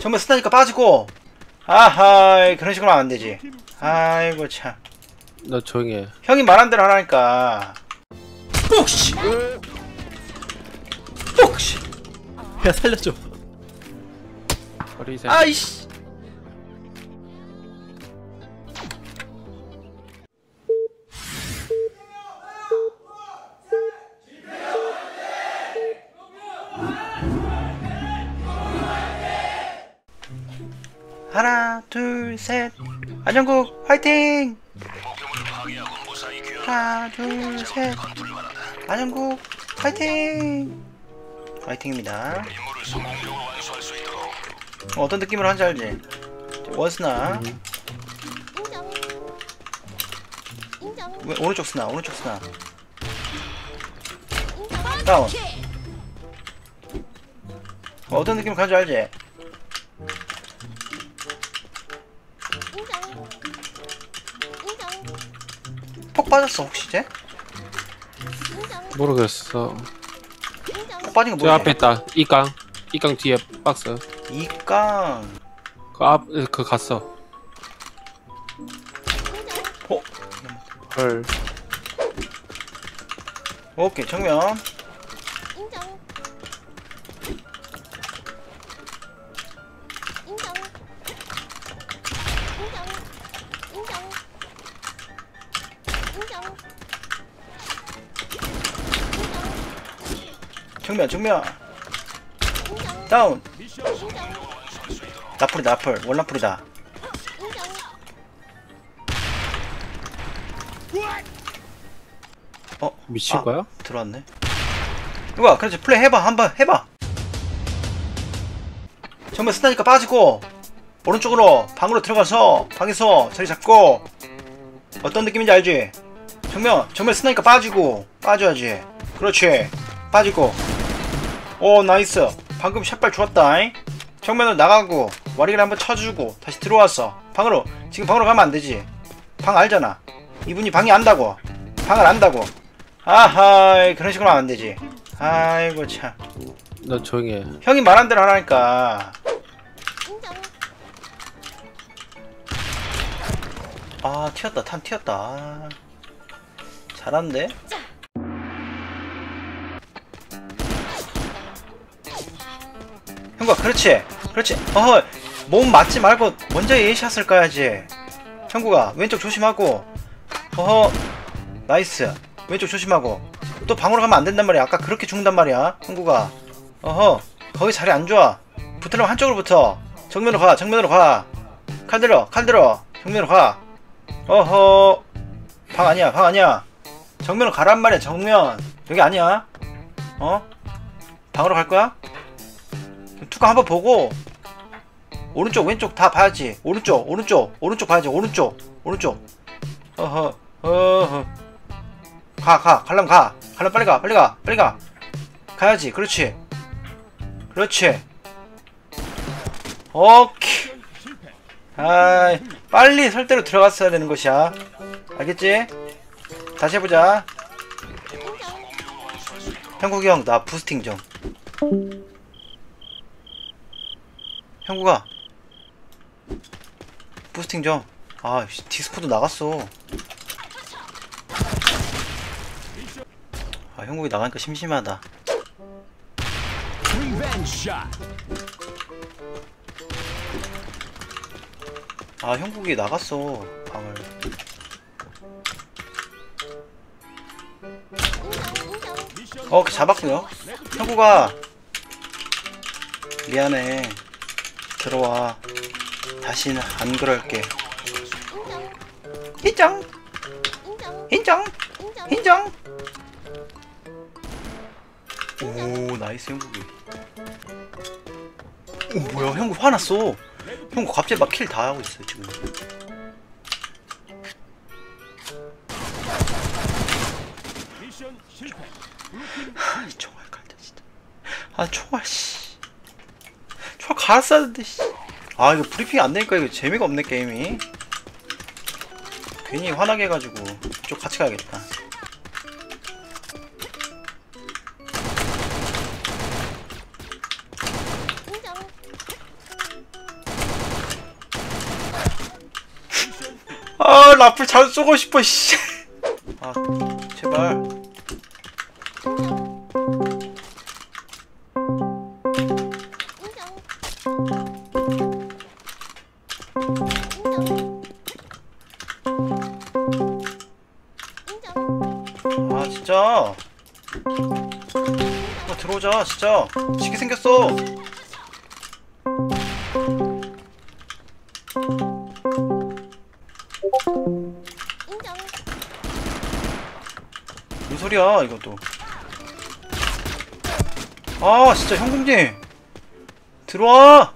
정말 쓰다니까 빠지고. 아하 그런 식으로 하면 안 되지. 아이고 참. 너 조용히 해. 형이 말한 대로 하라니까. 뽁씨 뽁씨 야 살려줘. 아이씨 둘셋 안정국 화이팅 하나 둘셋 안정국 화이팅 화이팅입니다 어, 어떤 느낌으로 하는지 알지? 원스나. 왜, 오른쪽 스나 오른쪽 스나. 다운 어, 어떤 느낌으로 가는지 알지? 빠졌어 혹시? 인정. 모르겠어. 폭 빠진 거저 앞에 모르지? 있다. 이깡. 이깡 뒤에 박스. 이깡 그 앞, 그 갔어. 어? 헐. 오케이 정면 정. 정면 정면. 다운. 나풀이다 나풀 원나풀이다. 어? 미친 아, 거야? 들어왔네 누가 그렇지 플레이 해봐 한번 해봐 정면 쓰다니까 빠지고 오른쪽으로 방으로 들어가서 방에서 자리 잡고 어떤 느낌인지 알지? 정면 정면 쓰다니까 빠지고 빠져야지. 그렇지. 빠지고. 오 나이스. 방금 샷발 좋았다 잉? 정면으로 나가고 와리를 한번 쳐주고 다시 들어왔어. 방으로 지금 방으로 가면 안 되지. 방 알잖아. 이분이 방이 안다고. 방을 안다고. 아하 그런 식으로 하면 안 되지. 아이고 참. 너 조용히 해. 형이 말한 대로 하라니까 아 튀었다. 탄 튀었다. 아, 잘하는데? 형과 그렇지. 그렇지. 어허 몸 맞지 말고 먼저 예샷을 까야지. 형구가 왼쪽 조심하고. 어허 나이스. 왼쪽 조심하고. 또 방으로 가면 안 된단 말이야. 아까 그렇게 죽는단 말이야 형구가. 어허 거기 자리 안 좋아. 붙으려면 한쪽으로 붙어. 정면으로 가 정면으로 가칼 들어 칼 들어. 정면으로 가 어허. 방 아니야 방 아니야. 정면으로 가란 말이야 정면. 여기 아니야. 어? 방으로 갈 거야? 투가 한번 보고. 오른쪽 왼쪽 다 봐야지. 오른쪽 오른쪽 오른쪽 봐야지. 오른쪽 오른쪽. 어허 어허. 가가. 갈람 가. 갈람 빨리 가 빨리 가 빨리 가. 가야지. 그렇지. 그렇지. 오케이 아이 빨리 설대로 들어갔어야 되는 것이야. 알겠지? 다시 해보자. 형국이 형 나 부스팅 좀 형국아. 부스팅 좀아 디스코드 나갔어. 아 형국이 나가니까 심심하다 아 형국이 나갔어. 방을. 어 잡았고요. 형국아 미안해. 들어와. 다시는 안 그럴게. 인정. 인정. 인정. 오 나이스 형국이 오 뭐야. 형국 화났어 형국 갑자기 막 킬 다 하고 있어 지금. 하, 이 총알 갈때 진짜. 아 총알 씨. 총알 갈았었는데 씨아 이거 브리핑 안 되니까 이거 재미가 없네 게임이. 괜히 화나게 해가지고 좀 같이 가야겠다 아 라플 잘 쏘고 싶어 씨. 아 제발. 아 진짜. 아, 들어오자 진짜. 지게 생겼어. 소리야 이것도. 아 진짜 형국님 들어와.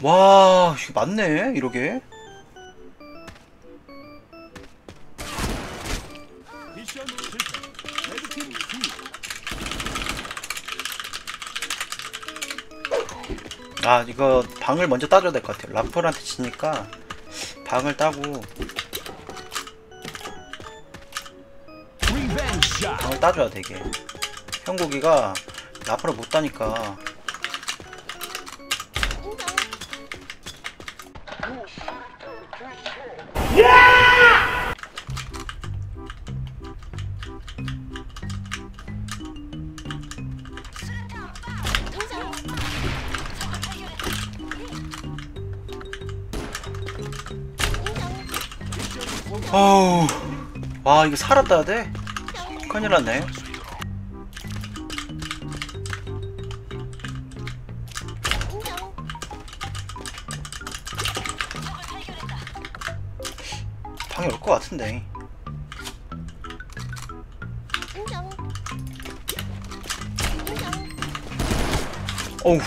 와 이게 맞네 이러게. 미션 실패. 레드팀 승리. 아 이거 방을 먼저 따줘야 될 것 같아요 라플한테 지니까 방을 따고. 방을 따줘야 되게 형국이가 라플을 못 따니까 어우. 와 이거 살았다 돼? 큰일 났네. 방에 올것 같은데. 어우.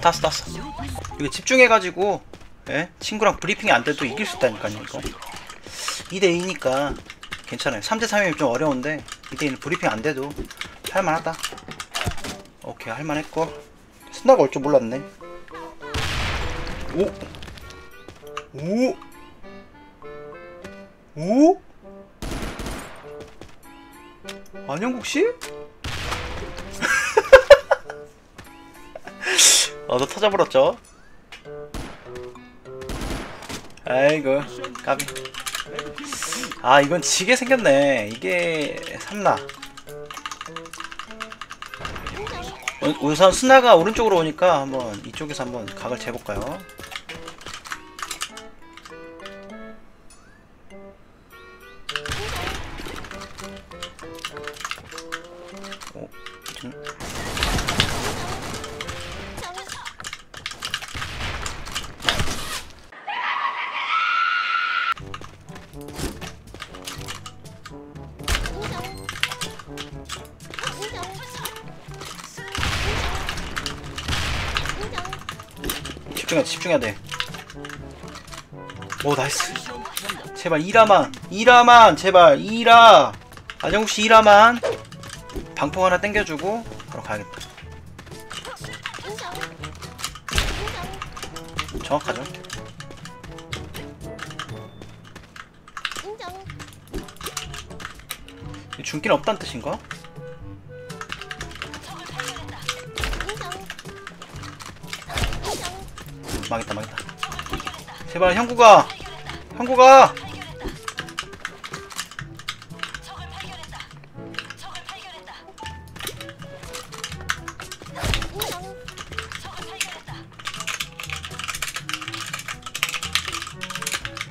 땄어 땄어 이거 집중해가지고 예? 친구랑 브리핑이 안 돼도 이길 수 있다니까요 이거 2대2니까 괜찮아요 3대3이면 좀 어려운데 2대2는 브리핑 안 돼도 할만하다 오케이 할만했고 스나가 올 줄 몰랐네 오? 오? 오? 안영국씨? 어너 터져버렸죠? 아이고 까비. 아 이건 지게 생겼네. 이게 삼나 우- 우선 스나가 오른쪽으로 오니까 한번 이쪽에서 한번 각을 재볼까요 집중해야 돼 집중해야 돼오 나이스. 제발 이라만 이라만 제발 이라. 안영욱씨 이라만? 방폭 하나 땡겨주고 바로 가야겠다. 정확하죠? 중기는 없다는 뜻인가? 망했다 망했다. 제발 형구가! 형구가!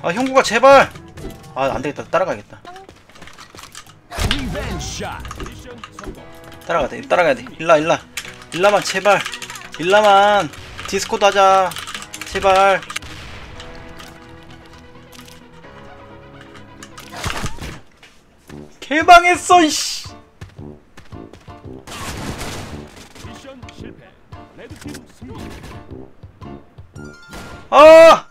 아 형구가 제발! 아 안되겠다. 따라가야겠다. 따라가야 돼. 따라가야 돼. 일라 일라. 일라만 제발. 일라만 디스코드 하자 제발 개방했어 이씨. 아